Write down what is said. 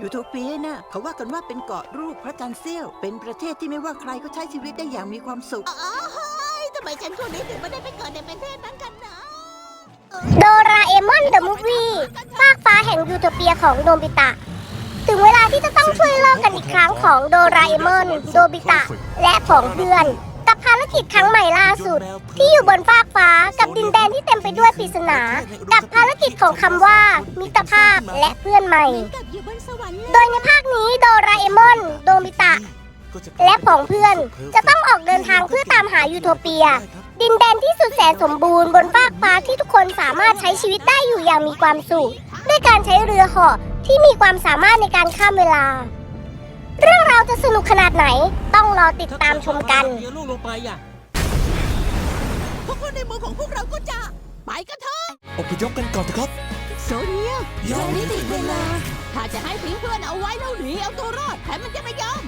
ยูโทเปียน่ะเขาว่ากันว่าเป็นเกาะรูปพระจันทร์เสี้ยว เป็นประเทศที่ไม่ว่าใครก็ใช้ชีวิตได้อย่างมีความสุข อ๋อเฮ้ยทำไมฉันคนนี้ถึงไม่ได้ไปเกิดในประเทศนั้นกันนะโดราเอมอนเดอะมูฟวี่ฟากฟ้าแห่งยูโทเปียของโดบิตะ ถึงเวลาที่จะต้องช่วยโลกกันอีกครั้งของโดราเอมอน โดบิตะ และผองเพื่อนกับ ภารกิจครั้งใหม่ล่าสุด ที่อยู่บนฟากฟ้ากับดินแดนที่เต็มไปด้วยปริศนา กับภารกิจของคำว่า มิตรภาพและเพื่อนใหม่ โดยในภาคนี้โดราเอมอน โดบิตะ และผองเพื่อนจะต้องออกเดินทางเพื่อตามหายูโทเปีย ดินแดนที่สุดแสนสมบูรณ์บนฟากฟ้าที่ทุกคนสามารถใช้ชีวิตได้อยู่อย่างมีความสุขด้วยการใช้เรือเหาะที่มีความสามารถในการข้ามเวลา เรื่องราวจะสนุกขนาดไหน รอติดตามชมกันเดี๋ยวลูกลงไปอะพวกคนในเมืองของพวกเราก็จะ ไปกันเถอะอพยพกันก่อนเถอะครับ โซเนียยอมนิติเวลา ถ้าจะให้ทิ้งเพื่อนเอาไว้แล้วหนีเอาตัวรอดแถมมันจะไม่ยอม